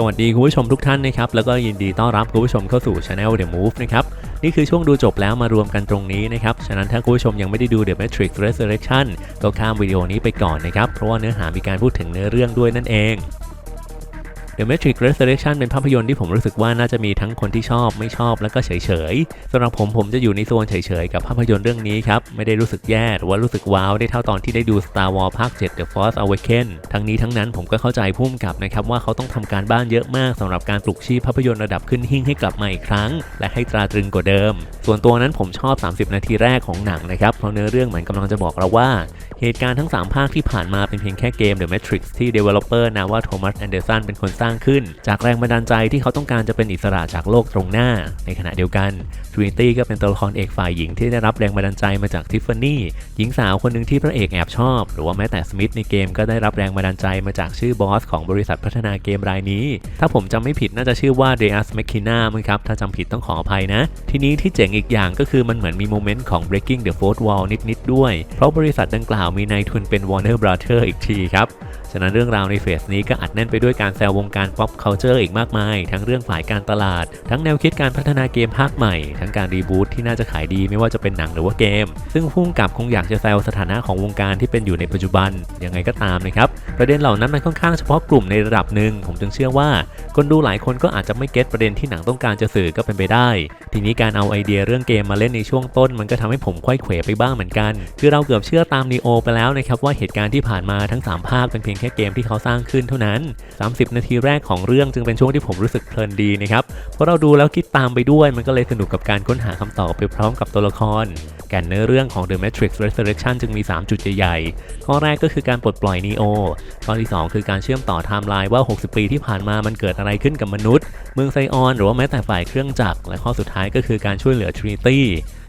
สวัสดีคุณผู้ชมทุกท่านนะครับแล้วก็ยินดีต้อนรับคุณผู้ชมเข้าสู่ Channel The Move นะครับนี่คือช่วงดูจบแล้วมารวมกันตรงนี้นะครับฉะนั้นถ้าคุณผู้ชมยังไม่ได้ดู The Matrix Resurrection ก็ข้ามวิดีโอนี้ไปก่อนนะครับเพราะว่าเนื้อหามีการพูดถึงเนื้อเรื่องด้วยนั่นเอง The Matrix Resurrection เป็นภาพยนตร์ที่ผมรู้สึกว่าน่าจะมีทั้งคนที่ชอบไม่ชอบแล้วก็เฉยๆสำหรับผมผมจะอยู่ในโซนเฉยๆกับภาพยนตร์เรื่องนี้ครับ ไม่ได้รู้สึกแย่หรือว่ารู้สึกว้าวได้เท่าตอนที่ได้ดู Star Wars ภาค 7 The Force Awakens ทั้งนี้ทั้งนั้นผมก็เข้าใจพุ่มกับนะครับว่าเขาต้องทำการบ้านเยอะมากสำหรับการปลุกชีพภาพยนตร์ระดับขึ้นหิ่งให้กลับมาอีกครั้ง และให้ตราตรึงกว่าเดิม ส่วนตัวนั้นผมชอบ 30 นาทีแรกของหนังนะครับเพราะเนื้อเรื่องเหมือนกำลังจะบอกเราว่า เหตุการณ์ทั้ง 3 ภาคที่ผ่านมาเป็นเพียงแค่เกม The Matrix ที่ Developer นาว่าโทมัสแอนเดอร์สันเป็นคนสร้างขึ้น จากแรงบันดาลใจที่เขาต้องการจะเป็นอิสระจากโลกตรงหน้า ในขณะเดียวกัน Trinity ก็เป็นตัวละครเอกฝ่ายหญิงที่ได้รับแรงบันดาลใจมาจากทิฟฟานี่หญิงสาวคนหนึ่งที่พระเอกแอบชอบ หรือว่าแม้แต่สมิธในเกมก็ได้รับแรงบันดาลใจมาจากชื่อบอสของบริษัทพัฒนาเกมรายนี้ ถ้าผมจำไม่ผิดน่าจะชื่อว่า Deus Machina มั้งครับ ถ้าจำผิดต้องขออภัยนะ ทีนี้ที่เจ๋งอีกอย่างก็คือมันเหมือนมีโมเมนต์ของ breaking the fourth wall นิดๆด้วย เพราะบริษัทดังกล่าวมีนายทุนเป็น Warner Brother อีกทีครับฉะนั้นเรื่องราวในเฟสนี้ก็อัดแน่นไปด้วยการแซววงการ pop culture อีกมากมาย ทั้งเรื่องฝ่ายการตลาด ทั้งแนวคิดการพัฒนาเกมภาคใหม่ ทั้งการรีบูตที่น่าจะขายดีไม่ว่าจะเป็นหนังหรือว่าเกม ซึ่งพุ่งกับคงอยากจะแซวสถานะของวงการที่เป็นอยู่ในปัจจุบัน ยังไงก็ตามนะครับ ประเด็นเหล่านั้นมันค่อนข้างเฉพาะกลุ่มในระดับหนึ่ง ผมจึงเชื่อว่า คนดูหลายคนก็อาจจะไม่เก็ตประเด็นที่หนังต้องการจะสื่อก็เป็นไปได้ทีนี้การเอาไอเดียเรื่องเกมมาเล่นในช่วงต้น มันก็ทำให้ผมควยเขวไปบ้างเหมือนกัน คือเราเกือบเชื่อตามนีโอไปแล้วนะครับว่าเหตุการณ์ที่ผ่านมาทั้ง 3 ภาคเป็นเพียงแค่เกมที่เขาสร้างขึ้นเท่านั้น 30 นาทีแรกของเรื่องจึงเป็นช่วงที่ผมรู้สึกเพลินดีนะครับเพราะเราดูแล้วคิดตามไปด้วยมันก็เลยสนุกกับการค้นหาคำตอบไปพร้อมกับตัวละครแก่นเนื้อเรื่องของ The Matrix Resurrection จึงมี 3 จุดใหญ่ๆ ข้อแรกก็คือการปลดปล่อยนีโอ ข้อที่ 2 คือการเชื่อมต่อไทม์ไลน์ว่า 60 ปีที่ผ่านมามันเกิดอะไรขึ้นกับมนุษย์ เมืองไซออน หรือว่าแม้แต่ฝ่ายเครื่องจักร และข้อสุดท้ายก็คือการช่วยเหลือ Trinity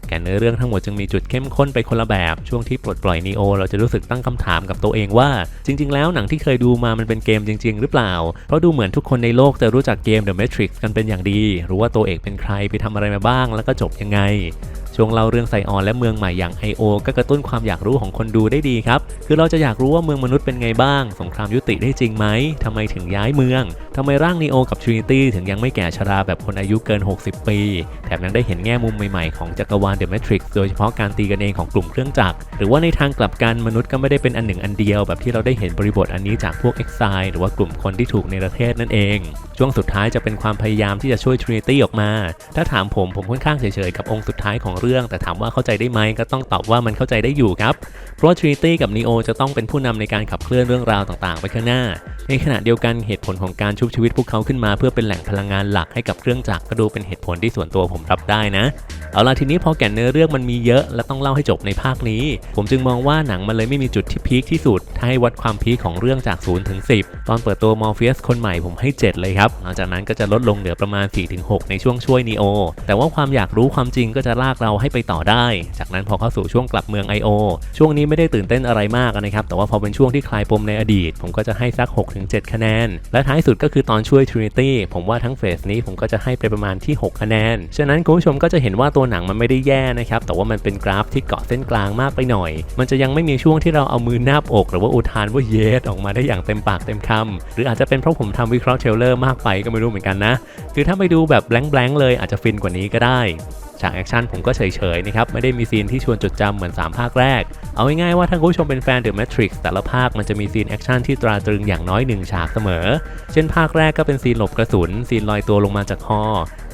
แก่เนื้อเรื่องทั้งหมดจึงมีจุดเข้มข้นไปคนละแบบ ช่วงที่ปลดปล่อยนีโอเราจะรู้สึกตั้งคำถามกับตัวเองว่า จริง ๆ แล้วหนังที่เคยดูมามันเป็นเกมจริง ๆ หรือเปล่า เพราะดูเหมือนทุกคนในโลกจะรู้จักเกม The Matrix กันเป็นอย่างดี รู้ว่าตัวเอกเป็นใครไปทำอะไรมาบ้าง แล้วก็จบยังไง ช่วงเล่าเรื่องไซออนและเมืองใหม่อย่าง I.O. ก็กระตุ้นความอยากรู้ของคนดูได้ดีครับ คือเราจะอยากรู้ว่าเมืองมนุษย์เป็นไงบ้าง สงครามยุติได้จริงไหมทำไมถึงย้ายเมืองทำไมร่างนีโอกับทรินิตี้ถึงยังไม่แก่ชราแบบคนอายุเกิน 60 ปี แถมยังได้เห็นแง่มุมใหม่ๆของจักรวาล The Matrix โดยเฉพาะการตีกันเองของกลุ่มเครื่องจักร หรือว่าในทางกลับกันมนุษย์ก็ไม่ได้เป็นอันหนึ่งอันเดียว แบบที่เราได้เห็นบริบทอันนี้จากพวก Exile หรือว่ากลุ่มคนที่ถูกในประเทศนั่นเอง ช่วงสุดท้ายจะเป็นความพยายามที่จะช่วย Trinity ออกมา ถ้าถามผมผมค่อนข้างเฉยๆกับองค์สุดท้ายของเรื่อง แต่ถามว่าเข้าใจได้ไหมก็ต้องตอบว่ามันเข้าใจได้อยู่ครับ เพราะ Trinity กับ Neo จะต้องเป็นผู้นำในการขับเคลื่อนเรื่องราวต่างๆ ไปข้างหน้า ในขณะเดียวกันเหตุผลของการชุบชีวิตพวกเขาขึ้นมา เพื่อเป็นแหล่งพลังงานหลักให้กับเครื่องจักรก็ดูเป็นเหตุผลที่ส่วนตัวผมรับได้นะ เอาล่ะทีนี้พอแก่นเนื้อเรื่องมันมีเยอะและต้องเล่าให้จบในภาคนี้ ผมจึงมองว่าหนังมันเลยไม่มีจุดที่พีคที่สุดถ้าให้วัดความพีคของเรื่องจาก0ถึง10 ตอนเปิดตัวมอร์เฟียสคนใหม่ผมให้ 7 เลยครับหลังจากนั้นก็จะลดลงเหลือประมาณ4-6 ในช่วงช่วยนีโอแต่ว่าความอยากรู้ความจริงก็จะลากเราราให้ไปต่อได้ จากนั้นพอเข้าสู่ช่วงกลับเมือง I.O. ช่วงนี้ไม่ได้ตื่นเต้นอะไรมากนะครับ แต่ว่าพอเป็นช่วงที่คลายปมในอดีต ผมก็จะให้สัก 6-7 คะแนน และท้ายสุดก็คือตอนช่วย Trinity ผมว่าทั้งเฟสนี้ผมก็จะให้ไปประมาณที่ 6 คะแนน ฉะนั้นคุณผู้ชมก็จะเห็นว่าตัวหนังมันไม่ได้แย่นะครับ แต่ว่ามันเป็นกราฟที่เกาะเส้นกลางมากไปหน่อย มันจะยังไม่มีช่วงที่เราเอามือนาบอก หรือว่าอุทานว่าเยสออกมาได้อย่างเต็มปากเต็มคำหรืออาจจะเป็นเพราะผมทำวิเคราะห์เทรลเลอร์มากไปก็ไม่รู้เหมือนกันนะ คือถ้าไปดูแบบแบงค์ๆเลยอาจจะฟินกว่านี้ก็ได้ ฉากแอคชั่นผมก็เฉยๆนะครับไม่ได้มีซีนที่ชวนจดจำเหมือน 3 ภาคแรก เอาง่ายๆว่าถ้าคุณผู้ชมเป็นแฟน The Matrix แต่ละภาคมันจะมีซีนแอคชั่นที่ตราตรึงอย่างน้อย 1 ฉากเสมอ เช่นภาคแรกก็เป็นซีนหลบกระสุน ซีนลอยตัวลงมาจากฮอ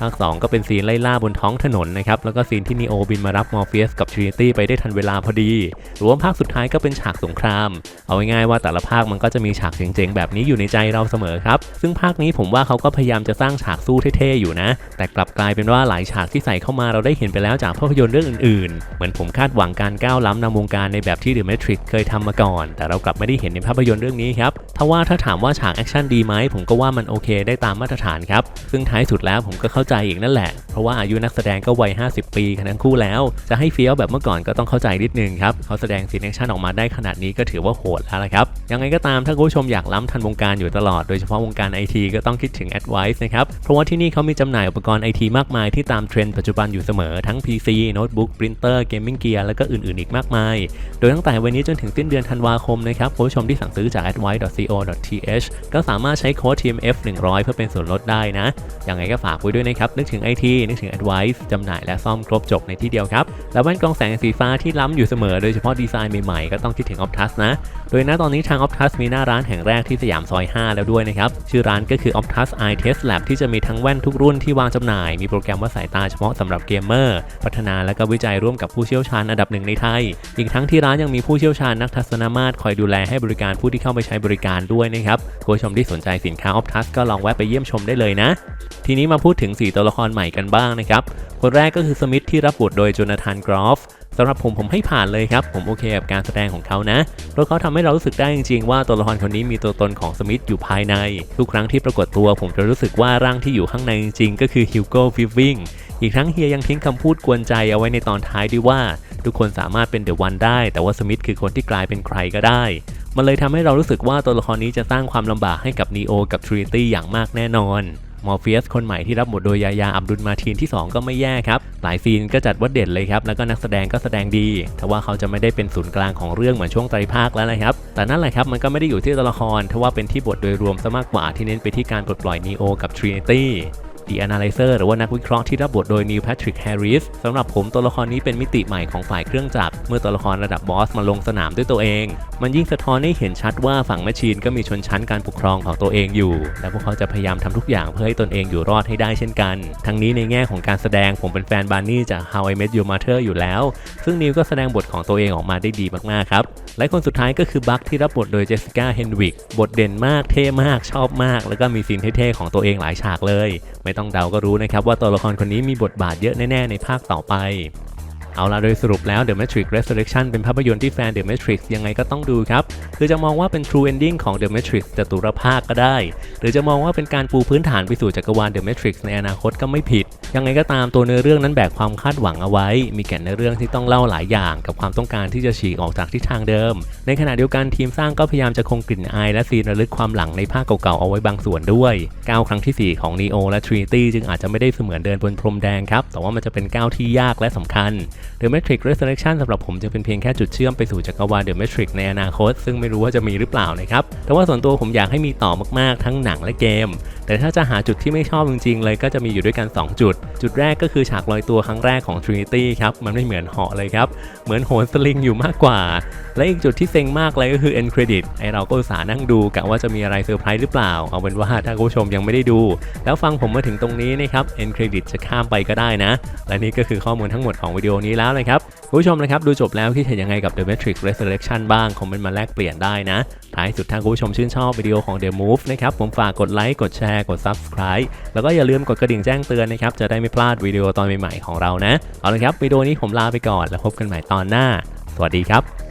ภาค 2 ก็เป็นซีนไล่ล่าบนท้องถนนนะครับแล้วก็ซีนที่นีโอบินมารับมอร์เฟียสกับทรินิตี้ไปได้ทันเวลาพอดีรว่าภาคสุดท้ายก็เป็นฉากสงคราม เอาง่ายๆว่าแต่ละภาคมันก็จะมีฉากเจ๋งๆแบบนี้อยู่ในใจเราเสมอครับซึ่งภาคนี้ผมว่าเขาก็พยายามจะสร้างฉากสู้เท่ๆอยู่นะ แต่กลับกลายเป็นว่าหลายฉากที่ใส่เข้ามาเราได้เห็นไปแล้วจากภาพยนตร์เรื่องอื่นๆ เหมือนผมคาดหวังการก้าวล้ำนำวงการในแบบที่ The Matrix เคยทำมาก่อน แต่เรากลับไม่ได้เห็นในภาพยนตร์เรื่องนี้ครับถ้าว่าถ้าถามว่าฉากแอคชั่นดีไหมผมก็ว่ามันโอเคได้ตามมาตรฐานครับ ซึ่งท้ายสุดแล้วผมก็เข้าใจอีกนั่นแหละ เพราะว่าอายุนักแสดงก็วัย 50 ปีกันทั้งคู่แล้ว จะให้เฟี้ยวแบบเมื่อก่อนก็ต้องเข้าใจนิดนึงครับเขาแสดงซีนแอคชั่นออกมาได้ขนาดนี้ก็ถือว่าโหดแล้วละครับยังไงก็ตามถ้าคุณผู้ชมอยากล้ำทันวงการอยู่ตลอดโดยเฉพาะวงการไอทีก็ต้องคิดถึง Advice นะครับเพราะว่าที่นี่เขามีจำหน่ายอุปกรณ์ไอทีมากมายที่ตามเทรนด์ปัจจุบันอยู่เสมอทั้ง PC โน้ตบุ๊กปรินเตอร์เกมมิ่งเกียร์แล้วก็อื่นๆอีกมากมาย โดยตั้งแต่วันนี้จนถึงสิ้นเดือนธันวาคมนะครับผู้ชมที่สั่งซื้อจาก advice.co.th ก็สามารถใช้โค้ด TMF 100เพื่อเป็นส่วนลดได้นะยังไงก็ฝากไว้ด้วยนะครับนึกถึง IT นึกถึง Advice จำหน่ายและซ่อมครบจบในที่เดียวครับแล้วแว่นกรองแสงสีฟ้าที่ล้ำอยู่เสมอโดยเฉพาะดีไซน์ใหม่ๆก็ต้องคิดถึง Optus นะ โดยณตอนนี้ทาง Optus มีหน้าร้านแห่งแรกที่สยามซอย 5 แล้วด้วยนะครับ ชื่อร้านก็คือ Optus Eye Test Lab ที่จะมีทั้งแว่นทุกรุ่นที่วางจำหน่าย มีโปรแกรมวัดสายตาเฉพาะสำหรับเกมเมอร์พัฒนาและก็วิจัยร่วมกับผู้เชี่ยวชาญอันดับหนึ่งในไทย อีกทั้งที่ร้านยังมีผู้เชี่ยวชาญนักทัศนมาตรคอยดูแลให้บริการผู้ที่เข้าไปใช้บริการด้วยนะครับคุณผู้ชมที่สนใจสินค้า Optus ก็ลองแวะไปเยี่ยมชมได้เลยนะ ทีนี้มาพูดถึง 4 ตัวละครใหม่กันบ้างนะครับคนแรกก็คือสมิธที่รับบทโดยโจนาธานกรอฟสำหรับผมผมให้ผ่านเลยครับ ผมโอเคกับการแสดงของเขานะ เพราะเขาทำให้เรารู้สึกได้จริงๆว่าตัวละครคนนี้มีตัวตนของสมิธอยู่ภายใน ทุกครั้งที่ปรากฏตัวผมจะรู้สึกว่าร่างที่อยู่ข้างในจริงๆก็คือฮิวโก้ฟิฟวิง อีกทั้งเฮียยังทิ้งคำพูดกวนใจเอาไว้ในตอนท้ายด้วยว่า ทุกคนสามารถเป็นเดอะวันได้ แต่ว่าสมิธคือคนที่กลายเป็นใครก็ได้ มันเลยทำให้เรารู้สึกว่าตัวละครนี้จะสร้างความลำบากให้กับนีโอกับทรินิตี้อย่างมากแน่นอนมอร์เฟียสคนใหม่ที่รับบทโดยยายาอับดุลมาทีนที่ 2 ก็ไม่แย่ครับ หลายซีนก็จัดว่าเด่นเลยครับ แล้วก็นักแสดงก็แสดงดีแต่ว่าเขาจะไม่ได้เป็นศูนย์กลางของเรื่องเหมือนช่วงไตรภาคแล้วนะครับ แต่นั่นแหละครับมันก็ไม่ได้อยู่ที่ตัวละครทว่าเป็นที่บทโดยรวมซะมากกว่าที่เน้นไปที่การปลดปล่อยนีโอกับทรินิตี้ The Analyzer หรือว่านักวิเคราะห์ที่รับบทโดยนิวแพทริกแฮร์ริสสำหรับผมตัวละครนี้เป็นมิติใหม่ของฝ่ายเครื่องจักรเมื่อตัวละครระดับบอสมาลงสนามด้วยตัวเอง มันยิ่งสะท้อนให้เห็นชัดว่าฝั่งแมชชีนก็มีชนชั้นการปกครองของตัวเองอยู่ และพวกเขาจะพยายามทำทุกอย่างเพื่อให้ตนเองอยู่รอดให้ได้เช่นกัน ทั้งนี้ในแง่ของการแสดงผมเป็นแฟนบาร์นี่จาก How I Met Your Mother อยู่แล้ว ซึ่งนิวก็แสดงบทของตัวเองออกมาได้ดีมากๆครับและคนสุดท้ายก็คือบัคที่รับบทโดยเจสสิก้าเฮนวิกบทเด่นมากเท่มากชอบมาก แล้วก็มีซีนเท่ๆของตัวเองหลายฉากเลย ไม่ต้องเดาก็รู้นะครับว่าตัวละครคนนี้มีบทบาทเยอะแน่ ๆ ในภาคต่อไป เอาละโดยสรุปแล้ว The Matrix Resurrection เป็นภาพยนตร์ที่แฟน The Matrix ยังไงก็ต้องดูครับ คือจะมองว่าเป็น True Ending ของ The Matrix จตุรภาคก็ได้ หรือจะมองว่าเป็นการปูพื้นฐานไปสู่จักรวาล The Matrix ในอนาคตก็ไม่ผิด ยังไงก็ตามตัวเนื้อเรื่องนั้นแบกความคาดหวังเอาไว้ มีแก่นในเรื่องที่ต้องเล่าหลายอย่างกับความต้องการที่จะฉีกออกจากทิศทางเดิม ในขณะเดียวกันทีมสร้างก็พยายามจะคงกลิ่นอายและซีนระลึกความหลังในภาคเก่าๆเอาไว้บางส่วนด้วยก้าวครั้งที่ 4 ของ Neo และ Trinity จึงอาจจะไม่ได้เสมือนเดินบนพรมแดงครับ แต่ว่ามันจะเป็นก้าวที่ยากและสำคัญ The Matrix Resurrection สำหรับผมจะเป็นเพียงแค่จุดเชื่อมไปสู่จักรวาล The Matrix ในอนาคต ซึ่งไม่รู้ว่าจะมีหรือเปล่านะครับ แต่ว่าส่วนตัวผมอยากให้มีต่อมากๆ ทั้งหนังและเกม แต่ถ้าจะหาจุดที่ไม่ชอบจริงๆเลยก็จะมีอยู่ด้วยกัน 2 จุดจุดแรกก็คือฉากลอยตัวครั้งแรกของ Trinity ครับ มันไม่เหมือนเหาะเลยครับ เหมือนโหนสลิงอยู่มากกว่า และอีกจุดที่เซ็งมากเลยก็คือ end credit ไอเราก็อุตส่าห์นั่งดูกะว่าจะมีอะไรเซอร์ไพรส์หรือเปล่า เอาเป็นว่าถ้าคุณผู้ชมยังไม่ได้ดู แล้วฟังผมมาถึงตรงนี้นะครับ end credit จะข้ามไปก็ได้นะ และนี่ก็คือข้อมูลทั้งหมดของวิดีโอนี้แล้วนะครับคุณผู้ชมนะครับดูจบแล้วคิดเห็นยังไงกับ The Matrix Resurrection บ้างคอมเมนต์มาแลกเปลี่ยนได้นะท้ายสุดถ้าคุณผู้ชมชื่นชอบวิดีโอของ The Move นะครับผมฝากกดไลค์กดแชร์กด Subscribe แล้วก็อย่าลืมกดกระดิ่งแจ้งเตือนนะครับจะได้ไม่พลาดวิดีโอตอนใหม่ๆของเรานะ เอาละครับวิดีโอนี้ผมลาไปก่อนแล้วพบกันใหม่ตอนหน้า สวัสดีครับ